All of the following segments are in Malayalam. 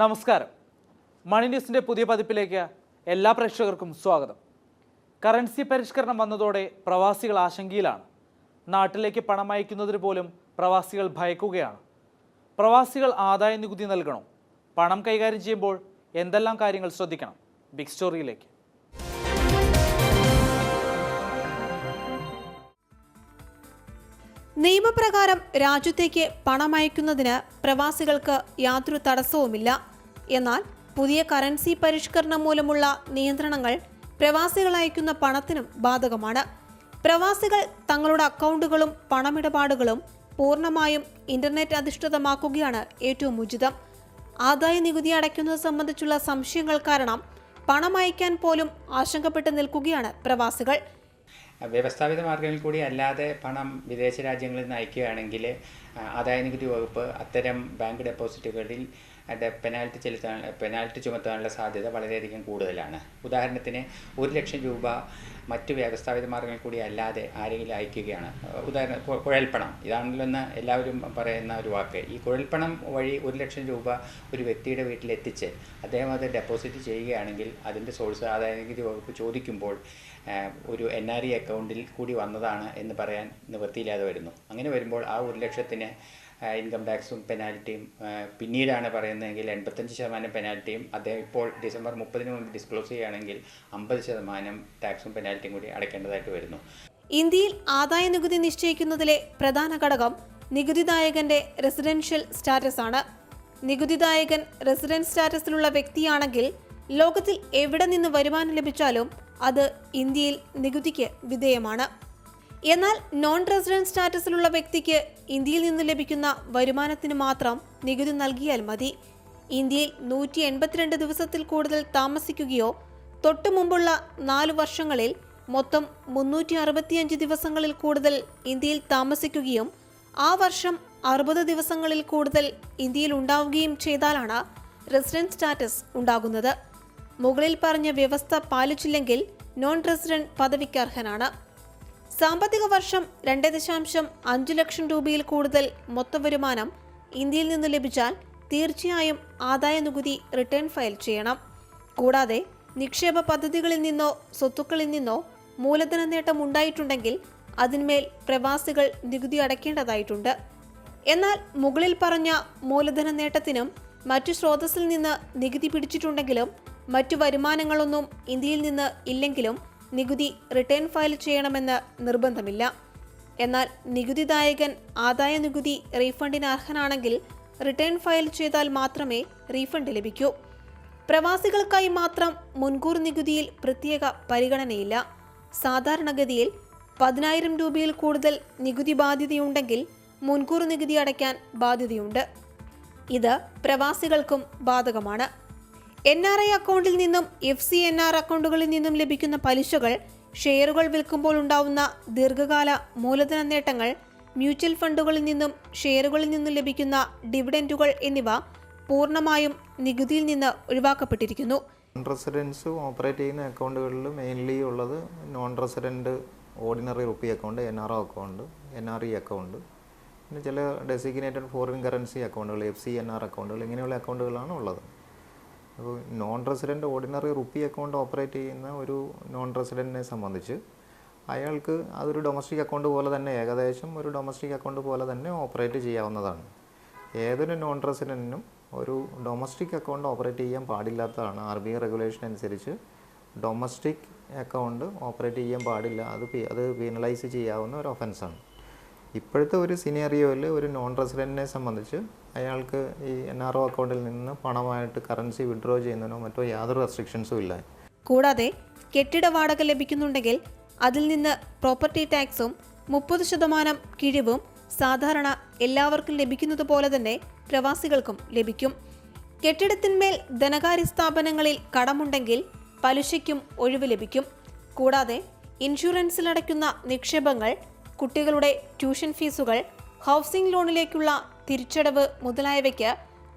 നമസ്കാരം. മണി ന്യൂസിന്റെ പുതിയ പതിപ്പിലേക്ക് എല്ലാ പ്രേക്ഷകർക്കും സ്വാഗതം. കറൻസി പരിഷ്കരണം വന്നതോടെ പ്രവാസികൾ ആശങ്കയിലാണ്. നാട്ടിലേക്ക് പണം അയക്കുന്നതിന് പോലും പ്രവാസികൾ ഭയക്കുകയാണ്. പ്രവാസികൾ ആദായ നികുതി നൽകണോ? പണം കൈകാര്യം ചെയ്യുമ്പോൾ എന്തെല്ലാം കാര്യങ്ങൾ ശ്രദ്ധിക്കണം? ബിഗ് സ്റ്റോറിയിലേക്ക് നിയമപ്രകാരം രാജ്യത്തേക്ക് പണമയക്കുന്നതിന് പ്രവാസികൾക്ക് യാതൊരു തടസ്സവുമില്ല. എന്നാൽ പുതിയ കറൻസി പരിഷ്കരണം മൂലമുള്ള നിയന്ത്രണങ്ങൾ പ്രവാസികൾ അയക്കുന്ന പണത്തിനും ബാധകമാണ്. പ്രവാസികൾ തങ്ങളുടെ അക്കൗണ്ടുകളും പണമിടപാടുകളും പൂർണമായും ഇന്റർനെറ്റ് അധിഷ്ഠിതമാക്കുകയാണ് ഏറ്റവും ഉചിതം. ആദായ നികുതി അടയ്ക്കുന്നത് സംബന്ധിച്ചുള്ള സംശയങ്ങൾ കാരണം പണം അയക്കാൻ പോലും ആശങ്കപ്പെട്ട് നിൽക്കുകയാണ് പ്രവാസികൾ. വ്യവസ്ഥാപിത മാർഗങ്ങളിൽ കൂടി അല്ലാതെ പണം വിദേശ രാജ്യങ്ങളിൽ നിന്ന് അയക്കുകയാണെങ്കിൽ ആദായ നികുതി വകുപ്പ് അത്തരം ബാങ്ക് ഡെപ്പോസിറ്റുകളിൽ അത് പെനാൽറ്റി ചെലുത്താൻ പെനാൽറ്റി ചുമത്താനുള്ള സാധ്യത വളരെയധികം കൂടുതലാണ്. ഉദാഹരണത്തിന് ഒരു ലക്ഷം രൂപ മറ്റു വ്യവസ്ഥാപിത മാർഗങ്ങൾ കൂടി അല്ലാതെ ആരെങ്കിലും അയക്കുകയാണ്. ഉദാഹരണം കുഴൽപ്പണം. ഇതാണല്ലോ എന്ന് എല്ലാവരും പറയുന്ന ഒരു വാക്ക്. ഈ കുഴൽപ്പണം വഴി ഒരു ലക്ഷം രൂപ ഒരു വ്യക്തിയുടെ വീട്ടിലെത്തിച്ച് അദ്ദേഹം അത് ഡെപ്പോസിറ്റ് ചെയ്യുകയാണെങ്കിൽ അതിന്റെ സോഴ്സ് ആദായ നികുതി വകുപ്പ് ചോദിക്കുമ്പോൾ ഒരു എൻ ആർ ഇ അക്കൗണ്ടിൽ കൂടി വന്നതാണ് എന്ന് പറയാൻ നിവൃത്തിയില്ലാതെ വരുന്നു. അങ്ങനെ വരുമ്പോൾ ആ ഒരു ലക്ഷത്തിന് ഇൻകം ടാക്സും പെനാൽറ്റിയും പിന്നീടാണ് പറയുന്നതെങ്കിൽ എൺപത്തഞ്ച് ശതമാനം പെനാൽറ്റിയും അദ്ദേഹം ഇപ്പോൾ ഡിസംബർ മുപ്പതിന് മുമ്പ് ഡിസ്ക്ലോസ് ചെയ്യുകയാണെങ്കിൽ അമ്പത് ശതമാനം ടാക്സും പെനാൽറ്റിയും കൂടി അടയ്ക്കേണ്ടതായിട്ട് വരുന്നു. ഇന്ത്യയിൽ ആദായ നികുതി നിശ്ചയിക്കുന്നതിലെ പ്രധാന ഘടകം നികുതിദായകന്റെ റെസിഡൻഷ്യൽ സ്റ്റാറ്റസ് ആണ്. നികുതിദായകൻ റെസിഡൻസ് സ്റ്റാറ്റസിലുള്ള വ്യക്തിയാണെങ്കിൽ ലോകത്തിൽ എവിടെ നിന്ന് വരുമാനം ലഭിച്ചാലും അത് ഇന്ത്യയിൽ നികുതിക്ക് വിധേയമാണ്. എന്നാൽ നോൺ റെസിഡന്റ് സ്റ്റാറ്റസിലുള്ള വ്യക്തിക്ക് ഇന്ത്യയിൽ നിന്ന് ലഭിക്കുന്ന വരുമാനത്തിന് മാത്രം നികുതി നൽകിയാൽ മതി. ഇന്ത്യയിൽ നൂറ്റി എൺപത്തിരണ്ട് ദിവസത്തിൽ കൂടുതൽ താമസിക്കുകയോ തൊട്ടു മുമ്പുള്ള നാല് വർഷങ്ങളിൽ മൊത്തം മുന്നൂറ്റി അറുപത്തിയഞ്ച് ദിവസങ്ങളിൽ കൂടുതൽ ഇന്ത്യയിൽ താമസിക്കുകയും ആ വർഷം അറുപത് ദിവസങ്ങളിൽ കൂടുതൽ ഇന്ത്യയിൽ ഉണ്ടാവുകയും ചെയ്താലാണ് റെസിഡന്റ് സ്റ്റാറ്റസ് ഉണ്ടാകുന്നത്. മുകളിൽ പറഞ്ഞ വ്യവസ്ഥ പാലിച്ചില്ലെങ്കിൽ നോൺ റെസിഡന്റ് പദവിക്ക് അർഹനാണ്. സാമ്പത്തിക വർഷം രണ്ട് ദശാംശം അഞ്ച് ലക്ഷം രൂപയിൽ കൂടുതൽ മൊത്ത വരുമാനം ഇന്ത്യയിൽ നിന്ന് ലഭിച്ചാൽ തീർച്ചയായും ആദായ നികുതി റിട്ടേൺ ഫയൽ ചെയ്യണം. കൂടാതെ നിക്ഷേപ പദ്ധതികളിൽ നിന്നോ സ്വത്തുക്കളിൽ നിന്നോ മൂലധന നേട്ടം ഉണ്ടായിട്ടുണ്ടെങ്കിൽ അതിന്മേൽ പ്രവാസികൾ നികുതി അടയ്ക്കേണ്ടതായിട്ടുണ്ട്. എന്നാൽ മുകളിൽ പറഞ്ഞ മൂലധന നേട്ടത്തിനും മറ്റു സ്രോതസ്സിൽ നിന്ന് നികുതി പിടിച്ചിട്ടുണ്ടെങ്കിലും മറ്റു വരുമാനങ്ങളൊന്നും ഇന്ത്യയിൽ നിന്ന് ഇല്ലെങ്കിലും നികുതി റിട്ടേൺ ഫയൽ ചെയ്യണമെന്ന് നിർബന്ധമില്ല. എന്നാൽ നികുതിദായകൻ ആദായ നികുതി റീഫണ്ടിന് അർഹനാണെങ്കിൽ റിട്ടേൺ ഫയൽ ചെയ്താൽ മാത്രമേ റീഫണ്ട് ലഭിക്കൂ. പ്രവാസികൾക്കായി മാത്രം മുൻകൂർ നികുതിയിൽ പ്രത്യേക പരിഗണനയില്ല. സാധാരണഗതിയിൽ പതിനായിരം രൂപയിൽ കൂടുതൽ നികുതി ബാധ്യതയുണ്ടെങ്കിൽ മുൻകൂർ നികുതി അടയ്ക്കാൻ ബാധ്യതയുണ്ട്. ഇത് പ്രവാസികൾക്കും ബാധകമാണ്. എൻ ആർ ഐ അക്കൗണ്ടിൽ നിന്നും എഫ് സി എൻ ആർ അക്കൗണ്ടുകളിൽ നിന്നും ലഭിക്കുന്ന പലിശകൾ ഷെയറുകൾ വിൽക്കുമ്പോൾ ഉണ്ടാവുന്ന ദീർഘകാല മൂലധന നേട്ടങ്ങൾ മ്യൂച്വൽ ഫണ്ടുകളിൽ നിന്നും ഷെയറുകളിൽ നിന്നും ലഭിക്കുന്ന ഡിവിഡന്റുകൾ എന്നിവ പൂർണമായും നികുതിയിൽ നിന്ന് ഒഴിവാക്കപ്പെട്ടിരിക്കുന്നു. റെസിഡൻസ് ഓപ്പറേറ്റ് ചെയ്യുന്ന അക്കൗണ്ടുകളിൽ മെയിൻലി ഉള്ളത് non resident ordinary rupee account N R O account N R E account പിന്നെ ചില ഡെസിഗ്നേറ്റഡ് ഫോറിൻ കറൻസി അക്കൗണ്ടുകൾ എഫ് സി എൻ ആർ അക്കൗണ്ടുകൾ ഇങ്ങനെയുള്ള അക്കൗണ്ടുകളാണ് ഉള്ളത്. അപ്പോൾ non resident ordinary rupee account operate ചെയ്യുന്ന ഒരു നോൺ റെസിഡന്റിനെ സംബന്ധിച്ച് അയാൾക്ക് അതൊരു ഡൊമസ്റ്റിക് അക്കൗണ്ട് പോലെ തന്നെ ഏകദേശം ഒരു ഡൊമസ്റ്റിക് അക്കൗണ്ട് പോലെ തന്നെ ഓപ്പറേറ്റ് ചെയ്യാവുന്നതാണ്. ഏതൊരു നോൺ റെസിഡന്റിനും ഒരു ഡൊമസ്റ്റിക് അക്കൗണ്ട് ഓപ്പറേറ്റ് ചെയ്യാൻ പാടില്ലാത്തതാണ്. ആർ ബി ഐ റെഗുലേഷൻ അനുസരിച്ച് ഡൊമസ്റ്റിക് അക്കൗണ്ട് ഓപ്പറേറ്റ് ചെയ്യാൻ പാടില്ല. അത് അത് പീനലൈസ് ചെയ്യാവുന്ന ഒരു ഒഫൻസാണ് ഇപ്പോഴത്തെ ഒരു സിനേറിയോയിൽ ഒരു നോൺ റെസിഡന്റിനെ സംബന്ധിച്ച് അയാൾക്ക് ഈ എൻ ആർ ഒ അക്കൗണ്ടിൽ നിന്ന് പണമായിട്ട് കറൻസി വിഡ്രോ ചെയ്യുന്നതിനോ മറ്റോ യാതൊരു റെസ്ട്രിക്ഷൻസും ഇല്ല. കൂടാതെ കെട്ടിട വാടക ലഭിക്കുന്നുണ്ടെങ്കിൽ അതിൽ നിന്ന് പ്രോപ്പർട്ടി ടാക്സും മുപ്പത് ശതമാനം കിഴിവും സാധാരണ എല്ലാവർക്കും ലഭിക്കുന്നത് പോലെ തന്നെ പ്രവാസികൾക്കും ലഭിക്കും. കെട്ടിടത്തിന്മേൽ ധനകാര്യ സ്ഥാപനങ്ങളിൽ കടമുണ്ടെങ്കിൽ പലിശയ്ക്കും ഒഴിവ് ലഭിക്കും. കൂടാതെ ഇൻഷുറൻസിൽ അടയ്ക്കുന്ന നിക്ഷേപങ്ങൾ കുട്ടികളുടെ ട്യൂഷൻ ഫീസുകൾ ഹൗസിംഗ് ലോണിലേക്കുള്ള തിരിച്ചടവ് മുതലായവയ്ക്ക്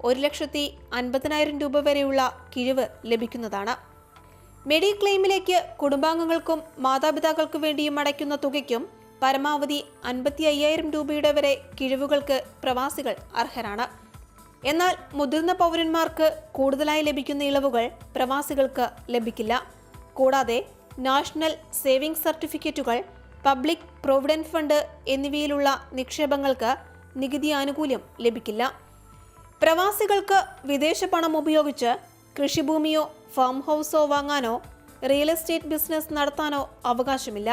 ഒരു ലക്ഷത്തി അൻപതിനായിരം രൂപ വരെയുള്ള കിഴിവ് ലഭിക്കുന്നതാണ്. മെഡി ക്ലെയിമിലേക്ക് കുടുംബാംഗങ്ങൾക്കും മാതാപിതാക്കൾക്കു വേണ്ടിയും അടയ്ക്കുന്ന തുകയ്ക്കും പരമാവധി അൻപത്തി അയ്യായിരം രൂപയുടെ വരെ കിഴിവുകൾക്ക് പ്രവാസികൾ അർഹരാണ്. എന്നാൽ മുതിർന്ന പൗരന്മാർക്ക് കൂടുതലായി ലഭിക്കുന്ന ഇളവുകൾ പ്രവാസികൾക്ക് ലഭിക്കില്ല. കൂടാതെ നാഷണൽ സേവിംഗ് സർട്ടിഫിക്കറ്റുകൾ പബ്ലിക് പ്രൊവിഡന്റ് ഫണ്ട് എന്നിവയിലുള്ള നിക്ഷേപങ്ങൾക്ക് നികുതി ആനുകൂല്യം ലഭിക്കില്ല. പ്രവാസികൾക്ക് വിദേശ പണം ഉപയോഗിച്ച് കൃഷിഭൂമിയോ ഫാം ഹൗസോ വാങ്ങാനോ റിയൽ എസ്റ്റേറ്റ് ബിസിനസ് നടത്താനോ അവകാശമില്ല.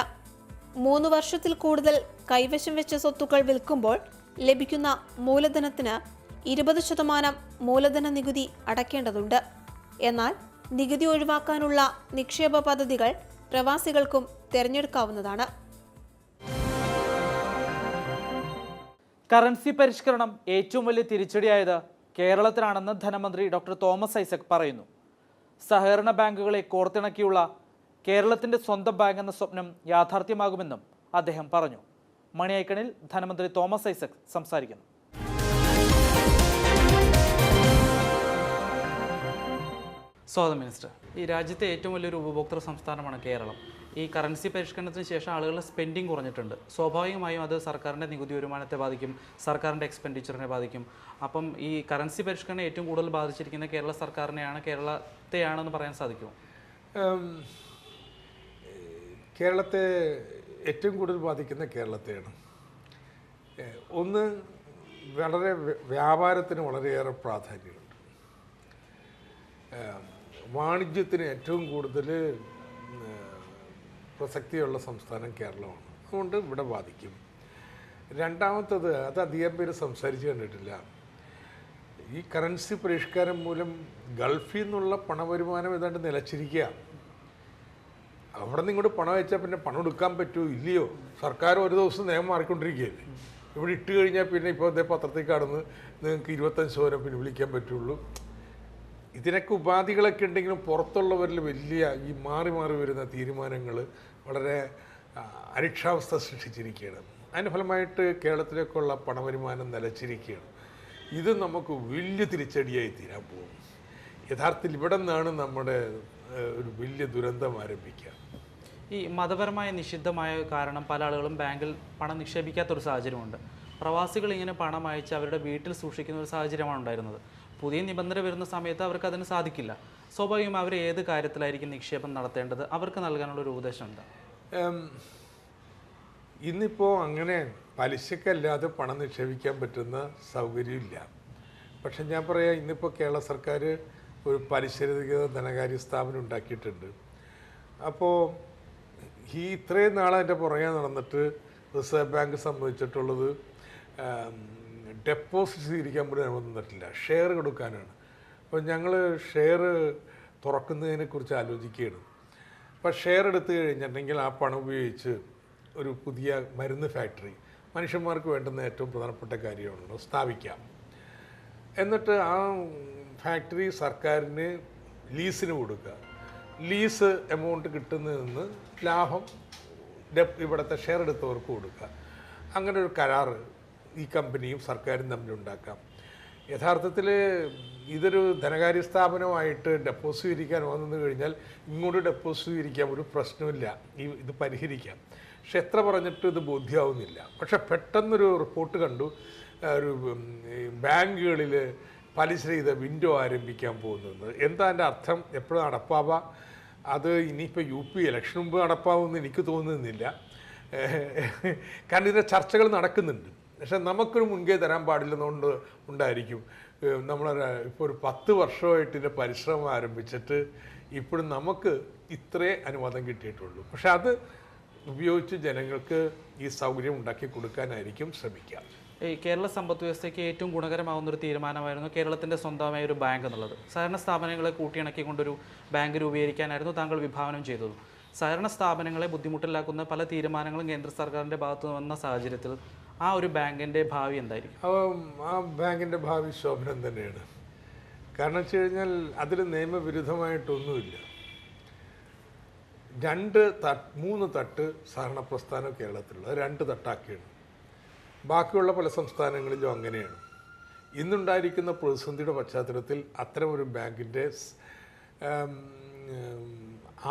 മൂന്ന് വർഷത്തിൽ കൂടുതൽ കൈവശം വെച്ച സ്വത്തുക്കൾ വിൽക്കുമ്പോൾ ലഭിക്കുന്ന മൂലധനത്തിന് ഇരുപത് ശതമാനം മൂലധന നികുതി അടയ്ക്കേണ്ടതുണ്ട്. എന്നാൽ നികുതി ഒഴിവാക്കാനുള്ള നിക്ഷേപ പദ്ധതികൾ പ്രവാസികൾക്കും തിരഞ്ഞെടുക്കാവുന്നതാണ്. കറൻസി പരിഷ്കരണം ഏറ്റവും വലിയ തിരിച്ചടിയായത് കേരളത്തിലാണെന്ന് ധനമന്ത്രി ഡോക്ടർ തോമസ് ഐസക് പറയുന്നു. സഹകരണ ബാങ്കുകളെ കോർത്തിണക്കിയുള്ള കേരളത്തിന്റെ സ്വന്തം ബാങ്ക് എന്ന സ്വപ്നം യാഥാർത്ഥ്യമാകുമെന്നും അദ്ദേഹം പറഞ്ഞു. മണി ഐക്കണിൽ ധനമന്ത്രി തോമസ് ഐസക് സംസാരിക്കുന്നു. സ്വാഗതം മിനിസ്റ്റർ. ഈ രാജ്യത്തെ ഏറ്റവും വലിയൊരു ഉപഭോക്തൃ സംസ്ഥാനമാണ് കേരളം. ഈ കറൻസി പരിഷ്കരണത്തിന് ശേഷം ആളുകളുടെ സ്പെൻഡിങ് കുറഞ്ഞിട്ടുണ്ട്. സ്വാഭാവികമായും അത് സർക്കാരിന്റെ നികുതി വരുമാനത്തെ ബാധിക്കും സർക്കാരിന്റെ എക്സ്പെൻഡിച്ചറിനെ ബാധിക്കും. അപ്പം ഈ കറൻസി പരിഷ്കരണം ഏറ്റവും കൂടുതൽ ബാധിച്ചിരിക്കുന്ന കേരള സർക്കാരിനെയാണ് കേരളത്തെയാണെന്ന് പറയാൻ സാധിക്കുമോ? കേരളത്തെ ഏറ്റവും കൂടുതൽ ബാധിക്കുന്ന കേരളത്തെയാണ്. ഒന്ന് വളരെ വ്യ- വ്യാപാരത്തിന് വളരെയേറെ പ്രാധാന്യമുണ്ട്. വാണിജ്യത്തിന് ഏറ്റവും കൂടുതൽ പ്രസക്തിയുള്ള സംസ്ഥാനം കേരളമാണ്. അതുകൊണ്ട് ഇവിടെ ബാധിക്കും. രണ്ടാമത്തത് അത് അധികം പേര് സംസാരിച്ച് കണ്ടിട്ടില്ല. ഈ കറൻസി പരിഷ്കാരം മൂലം ഗൾഫിൽ നിന്നുള്ള പണവരുമാനം ഏതാണ്ട് നിലച്ചിരിക്കുക. അവിടെ നിന്ന് ഇങ്ങോട്ട് പണം വെച്ചാൽ പിന്നെ പണം എടുക്കാൻ പറ്റുമോ ഇല്ലയോ? സർക്കാർ ഒരു ദിവസം നിയമം മാറിക്കൊണ്ടിരിക്കുകയല്ലേ? ഇവിടെ ഇട്ട് കഴിഞ്ഞാൽ പിന്നെ ഇപ്പോൾ അതേ പത്രത്തിൽ കാണുന്നു നിങ്ങൾക്ക് ഇരുപത്തഞ്ച് ശതമാനം പിന്നെ വിളിക്കാൻ പറ്റുള്ളൂ. ഇതിനൊക്കെ ഉപാധികളൊക്കെ ഉണ്ടെങ്കിലും പുറത്തുള്ളവരിൽ വലിയ ഈ മാറി മാറി വരുന്ന തീരുമാനങ്ങൾ വളരെ അരക്ഷാവസ്ഥ സൃഷ്ടിച്ചിരിക്കുകയാണ്. അതിന്റെ ഫലമായിട്ട് കേരളത്തിലേക്കുള്ള പണവരുമാനം നിലച്ചിരിക്കുകയാണ്. ഇത് നമുക്ക് വലിയ തിരിച്ചടിയായി തീരാൻ പോകും. യഥാർത്ഥത്തിൽ ഇവിടെ നിന്നാണ് നമ്മുടെ ഒരു വലിയ ദുരന്തം ആരംഭിക്കുക. ഈ മതപരമായ നിഷിദ്ധമായ കാരണം പല ആളുകളും ബാങ്കിൽ പണം നിക്ഷേപിക്കാത്തൊരു സാഹചര്യമുണ്ട്. പ്രവാസികൾ ഇങ്ങനെ പണം അയച്ച് അവരുടെ വീട്ടിൽ സൂക്ഷിക്കുന്ന ഒരു സാഹചര്യമാണ് ഉണ്ടായിരുന്നത്. പുതിയ നിബന്ധന വരുന്ന സമയത്ത് അവർക്ക് അതിന് സാധിക്കില്ല. സ്വാഭാവികം അവർ ഏത് കാര്യത്തിലായിരിക്കും നിക്ഷേപം നടത്തേണ്ടത്? അവർക്ക് നൽകാനുള്ള ഒരു ഉപദേശം എന്താ ഇന്നിപ്പോൾ അങ്ങനെ പലിശക്കല്ലാതെ പണം നിക്ഷേപിക്കാൻ പറ്റുന്ന സൗകര്യമില്ല. പക്ഷെ ഞാൻ പറയാം ഇന്നിപ്പോൾ കേരള സർക്കാർ ഒരു പലിശരഹിത ധനകാര്യ സ്ഥാപനം ഉണ്ടാക്കിയിട്ടുണ്ട്. അപ്പോൾ ഈ ഇത്രയും നാളെ അതിന്റെ പുറകെ നടന്നിട്ട് റിസർവ് ബാങ്ക് സംബന്ധിച്ചിട്ടുള്ളത് ഡെപ്പോസിറ്റ് സ്വീകരിക്കാൻ പോലും അനുവദം തന്നിട്ടില്ല. ഷെയർ കൊടുക്കാനാണ്. അപ്പോൾ ഞങ്ങൾ ഷെയർ തുറക്കുന്നതിനെ കുറിച്ച് ആലോചിക്കുകയാണ്. അപ്പോൾ ഷെയർ എടുത്തു കഴിഞ്ഞിട്ടുണ്ടെങ്കിൽ ആ പണം ഉപയോഗിച്ച് ഒരു പുതിയ മരുന്ന് ഫാക്ടറി മനുഷ്യന്മാർക്ക് വേണ്ടുന്ന ഏറ്റവും പ്രധാനപ്പെട്ട കാര്യമാണല്ലോ സ്ഥാപിക്കാം. എന്നിട്ട് ആ ഫാക്ടറി സർക്കാരിന് ലീസിന് കൊടുക്കുക. ലീസ് എമൗണ്ട് കിട്ടുന്നതിൽ നിന്ന് ലാഭം ഇവിടുത്തെ ഷെയർ എടുത്തവർക്ക് കൊടുക്കുക. അങ്ങനെ ഒരു കരാറ് ഈ കമ്പനിയും സർക്കാരും തമ്മിലുണ്ടാക്കാം. യഥാർത്ഥത്തിൽ ഇതൊരു ധനകാര്യ സ്ഥാപനമായിട്ട് ഡെപ്പോസിറ്റ് സ്വീകരിക്കാൻ വന്നു കഴിഞ്ഞാൽ ഇങ്ങോട്ട് ഡെപ്പോസിറ്റ് സ്വീകരിക്കാൻ ഒരു പ്രശ്നമില്ല ഈ ഇത് പരിഹരിക്കാം. പക്ഷെ എത്ര പറഞ്ഞിട്ട് ഇത് ബോധ്യമാവുന്നില്ല പക്ഷെ പെട്ടെന്നൊരു റിപ്പോർട്ട് കണ്ടു. ഒരു ബാങ്കുകളിൽ പലിശ ചെയ്ത വിൻഡോ ആരംഭിക്കാൻ പോകുന്നത്. എന്താ അതിന്റെ അർത്ഥം? എപ്പോഴും നടപ്പാവുക? അത് ഇനിയിപ്പോൾ യു പി ഇലക്ഷൻ മുമ്പ് നടപ്പാവുമെന്ന് എനിക്ക് തോന്നുന്നില്ല. കാരണം ഇതിന്റെ ചർച്ചകൾ നടക്കുന്നുണ്ട്. പക്ഷെ നമുക്കൊരു മുൻകൈ തരാൻ പാടില്ലെന്നുകൊണ്ട് ഉണ്ടായിരിക്കും. നമ്മൾ ഇപ്പോൾ ഒരു പത്ത് വർഷമായിട്ട് ഇതിന്റെ പരിശ്രമം ആരംഭിച്ചിട്ട് ഇപ്പോഴും നമുക്ക് ഇത്രേ അനുവാദം കിട്ടിയിട്ടുള്ളൂ. പക്ഷെ അത് ഉപയോഗിച്ച് ജനങ്ങൾക്ക് ഈ സൗകര്യം ഉണ്ടാക്കി കൊടുക്കാനായിരിക്കും ശ്രമിക്കുക. ഈ കേരള സമ്പദ് വ്യവസ്ഥയ്ക്ക് ഏറ്റവും ഗുണകരമാവുന്ന ഒരു തീരുമാനമായിരുന്നു കേരളത്തിന്റെ സ്വന്തമായ ഒരു ബാങ്ക് എന്നുള്ളത്. സഹകരണ സ്ഥാപനങ്ങളെ കൂട്ടിയിണക്കിക്കൊണ്ടൊരു ബാങ്ക് രൂപീകരിക്കാനായിരുന്നു താങ്കൾ വിഭാവനം ചെയ്തത്. സഹകരണ സ്ഥാപനങ്ങളെ ബുദ്ധിമുട്ടിലാക്കുന്ന പല തീരുമാനങ്ങളും കേന്ദ്ര സർക്കാരിന്റെ ഭാഗത്തു വന്ന സാഹചര്യത്തിൽ ആ ഒരു ബാങ്കിന്റെ ഭാവി എന്തായിരിക്കും? ആ ബാങ്കിന്റെ ഭാവി ശോഭനം തന്നെയാണ്. കാരണം വെച്ച് കഴിഞ്ഞാൽ അതിൽ നിയമവിരുദ്ധമായിട്ടൊന്നുമില്ല. രണ്ട് തട്ട് മൂന്ന് തട്ട് സഹകരണ പ്രസ്ഥാനം കേരളത്തിലുള്ളത് രണ്ട് തട്ടാക്കിയാണ്. ബാക്കിയുള്ള പല സംസ്ഥാനങ്ങളിലും അങ്ങനെയാണ്. ഇന്നുണ്ടായിരിക്കുന്ന പ്രതിസന്ധിയുടെ പശ്ചാത്തലത്തിൽ അത്തരമൊരു ബാങ്കിന്റെ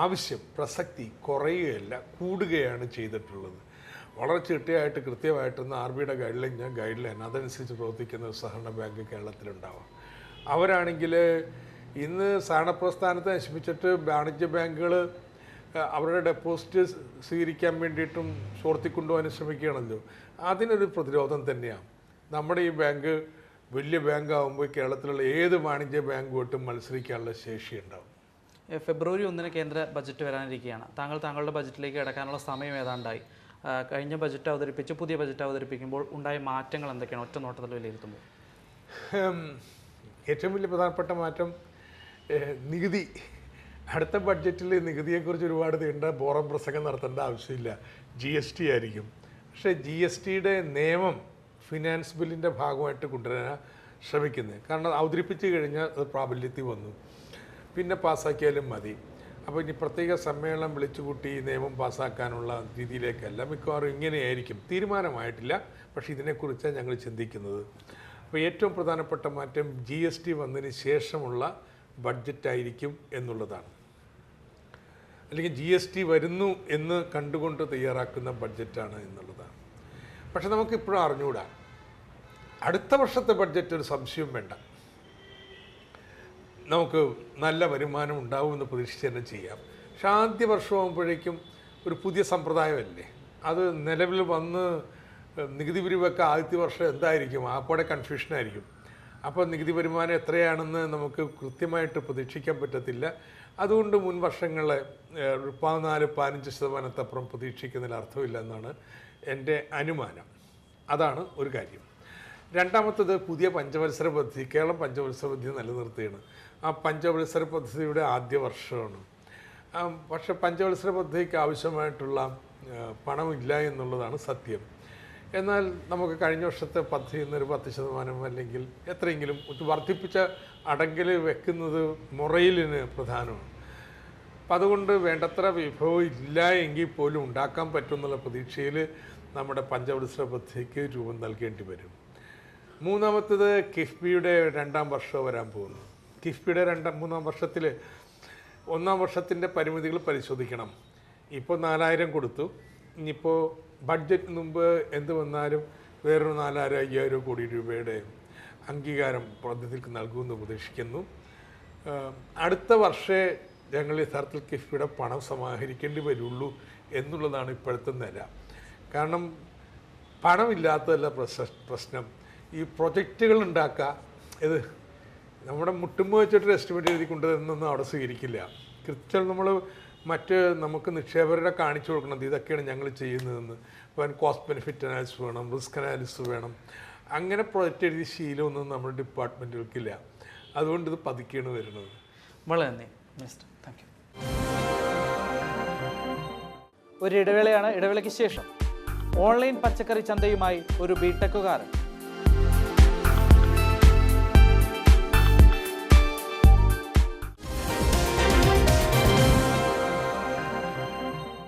ആവശ്യം പ്രസക്തി കുറയുകയല്ല കൂടുകയാണ് ചെയ്തിട്ടുള്ളത്. വളരെ ചിട്ടയായിട്ട് കൃത്യമായിട്ടൊന്ന് ആർ ബിയുടെ ഗൈഡ് ലൈൻ ഞാൻ ഗൈഡ് ലൈൻ അതനുസരിച്ച് പ്രവർത്തിക്കുന്ന സഹകരണ ബാങ്ക് കേരളത്തിലുണ്ടാവാം. അവരാണെങ്കിൽ ഇന്ന് സഹകരണ പ്രസ്ഥാനത്തെ നശിപ്പിച്ചിട്ട് വാണിജ്യ ബാങ്കുകൾ അവരുടെ ഡെപ്പോസിറ്റ് സ്വീകരിക്കാൻ വേണ്ടിയിട്ടും ചോർത്തിക്കൊണ്ടുപോകാൻ ശ്രമിക്കുകയാണല്ലോ. അതിനൊരു പ്രതിരോധം തന്നെയാണ്. നമ്മുടെ ഈ ബാങ്ക് വലിയ ബാങ്ക് ആകുമ്പോൾ കേരളത്തിലുള്ള ഏത് വാണിജ്യ ബാങ്കുമായിട്ടും മത്സരിക്കാനുള്ള ശേഷി ഉണ്ടാവും. ഫെബ്രുവരി ഒന്നിന് കേന്ദ്ര ബജറ്റ് വരാനിരിക്കുകയാണ്. താങ്കൾ താങ്കളുടെ ബജറ്റിലേക്ക് കിടക്കാനുള്ള സമയം ഏതാണ്ടായി? കഴിഞ്ഞ ബജറ്റ് അവതരിപ്പിച്ച് പുതിയ ബജറ്റ് അവതരിപ്പിക്കുമ്പോൾ ഉണ്ടായ മാറ്റങ്ങൾ എന്തൊക്കെയാണ്? ഒറ്റ നോട്ടത്തിൽ വിലയിരുത്തുമ്പോൾ. ഏറ്റവും വലിയ പ്രധാനപ്പെട്ട മാറ്റം നികുതി. അടുത്ത ബഡ്ജറ്റിൽ നികുതിയെക്കുറിച്ച് ഒരുപാട് നീണ്ട ബോറം പ്രസംഗം നടത്തേണ്ട ആവശ്യമില്ല. ജി എസ് ടി ആയിരിക്കും. പക്ഷേ ജി എസ് ടിയുടെ നിയമം ഫിനാൻസ് ബില്ലിന്റെ ഭാഗമായിട്ട് കൊണ്ടുവരാൻ ശ്രമിക്കുന്നത്. കാരണം അവതരിപ്പിച്ച് കഴിഞ്ഞാൽ അത് പ്രാബല്യത്തിൽ വന്നു. പിന്നെ പാസ്സാക്കിയാലും മതി. അപ്പോൾ ഇനി പ്രത്യേക സമ്മേളനം വിളിച്ചുകൂട്ടി നിയമം പാസ്സാക്കാനുള്ള രീതിയിലേക്കല്ല മിക്കവാറും ഇങ്ങനെയായിരിക്കും. തീരുമാനമായിട്ടില്ല. പക്ഷേ ഇതിനെക്കുറിച്ചാണ് ഞങ്ങൾ ചിന്തിക്കുന്നത്. അപ്പോൾ ഏറ്റവും പ്രധാനപ്പെട്ട മാറ്റം ജി എസ് ടി വന്നതിന് ശേഷമുള്ള ബഡ്ജറ്റായിരിക്കും എന്നുള്ളതാണ്. അല്ലെങ്കിൽ ജി എസ് ടി വരുന്നു എന്ന് കണ്ടുകൊണ്ട് തയ്യാറാക്കുന്ന ബഡ്ജറ്റാണ് എന്നുള്ളതാണ്. പക്ഷെ നമുക്കിപ്പോഴും അറിഞ്ഞുകൂടാ. അടുത്ത വർഷത്തെ ബഡ്ജറ്റ് ഒരു സംശയവും വേണ്ട. നമുക്ക് നല്ല വരുമാനം ഉണ്ടാവുമെന്ന് പ്രതീക്ഷിച്ച് തന്നെ ചെയ്യാം. പക്ഷെ ആദ്യ വർഷമാകുമ്പോഴേക്കും ഒരു പുതിയ സമ്പ്രദായമല്ലേ? അത് നിലവിൽ വന്ന് നികുതി പിരിവൊക്കെ ആദ്യത്തെ വർഷം എന്തായിരിക്കും? ആപ്പോടെ കൺഫ്യൂഷനായിരിക്കും. അപ്പോൾ നികുതി വരുമാനം എത്രയാണെന്ന് നമുക്ക് കൃത്യമായിട്ട് പ്രതീക്ഷിക്കാൻ പറ്റത്തില്ല. അതുകൊണ്ട് മുൻ വർഷങ്ങളെ പതിനാല് പതിനഞ്ച് ശതമാനത്തപ്പുറം പ്രതീക്ഷിക്കുന്നതിൽ അർത്ഥമില്ല എന്നാണ് എന്റെ അനുമാനം. അതാണ് ഒരു കാര്യം. രണ്ടാമത്തത് പുതിയ പഞ്ചവത്സര പദ്ധതി കേരളം പഞ്ചവത്സര പദ്ധതി നിലനിർത്തുകയാണ് ആ പഞ്ചവത്സര പദ്ധതിയുടെ ആദ്യ വർഷമാണ്. പക്ഷേ പഞ്ചവത്സര പദ്ധതിക്ക് ആവശ്യമായിട്ടുള്ള പണമില്ല എന്നുള്ളതാണ് സത്യം. എന്നാൽ നമുക്ക് കഴിഞ്ഞ വർഷത്തെ പദ്ധതിയിൽ നിന്നൊരു പത്ത് ശതമാനം അല്ലെങ്കിൽ എത്രയെങ്കിലും വർദ്ധിപ്പിച്ച അടങ്കൽ വെക്കുന്നത് മുറയിലിന് പ്രധാനമാണ്. അപ്പം അതുകൊണ്ട് വേണ്ടത്ര വിഭവം ഇല്ല എങ്കിൽ പോലും ഉണ്ടാക്കാൻ പറ്റുമെന്നുള്ള പ്രതീക്ഷയിൽ നമ്മുടെ പഞ്ചവത്സര പദ്ധതിക്ക് രൂപം നൽകേണ്ടി വരും. മൂന്നാമത്തത് കിഫ്ബിയുടെ രണ്ടാം വർഷം വരാൻ പോകുന്നു. കിഫ്ബിയുടെ രണ്ടാം മൂന്നാം വർഷത്തിൽ ഒന്നാം വർഷത്തിന്റെ പരിമിതികൾ പരിശോധിക്കണം. ഇപ്പോൾ നാലായിരം കൊടുത്തു. ഇനിയിപ്പോൾ ബഡ്ജറ്റ് മുമ്പ് എന്ത് വന്നാലും വേറൊരു നാലായിരം അയ്യായിരം കോടി രൂപയുടെ അംഗീകാരം പദ്ധതിക്ക് നൽകുമെന്ന് പ്രതീക്ഷിക്കുന്നു. അടുത്ത വർഷേ ഞങ്ങൾ യഥാർത്ഥത്തിൽ കിഫ്ബിയുടെ പണം സമാഹരിക്കേണ്ടി വരുള്ളൂ എന്നുള്ളതാണ് ഇപ്പോഴത്തെ നില. കാരണം പണമില്ലാത്തതല്ല പ്രശ്ന പ്രശ്നം. ഈ പ്രൊജക്റ്റുകൾ ഉണ്ടാക്കുക. ഇത് നമ്മുടെ മുട്ടുമ്പ് വെച്ചിട്ട് എസ്റ്റിമേറ്റ് എഴുതി കൊണ്ടുവരുന്നൊന്നും അവിടെ സ്വീകരിക്കില്ല. കൃത്യം നമ്മൾ മറ്റ് നമുക്ക് നിക്ഷേപകരുടെ കാണിച്ചു കൊടുക്കണം. ഇതൊക്കെയാണ് ഞങ്ങൾ ചെയ്യുന്നതെന്ന്. അപ്പോൾ കോസ്റ്റ് ബെനിഫിറ്റ് അനാലിസിസ് വേണം റിസ്ക് അനാലിസിസ് വേണം. അങ്ങനെ പ്രൊജക്റ്റ് എഴുതി ശീലമൊന്നും നമ്മുടെ ഡിപ്പാർട്ട്മെന്റുകൾക്കില്ല അതുകൊണ്ട് ഇത് പതുക്കെയാണ് വരുന്നത്. വളരെ നന്ദി താങ്ക് യു ഒരു ഇടവേളയാണ് ഇടവേളയ്ക്ക് ശേഷം. ഓൺലൈൻ പച്ചക്കറി ചന്തയുമായി ഒരു ബിടെക്കുകാരൻ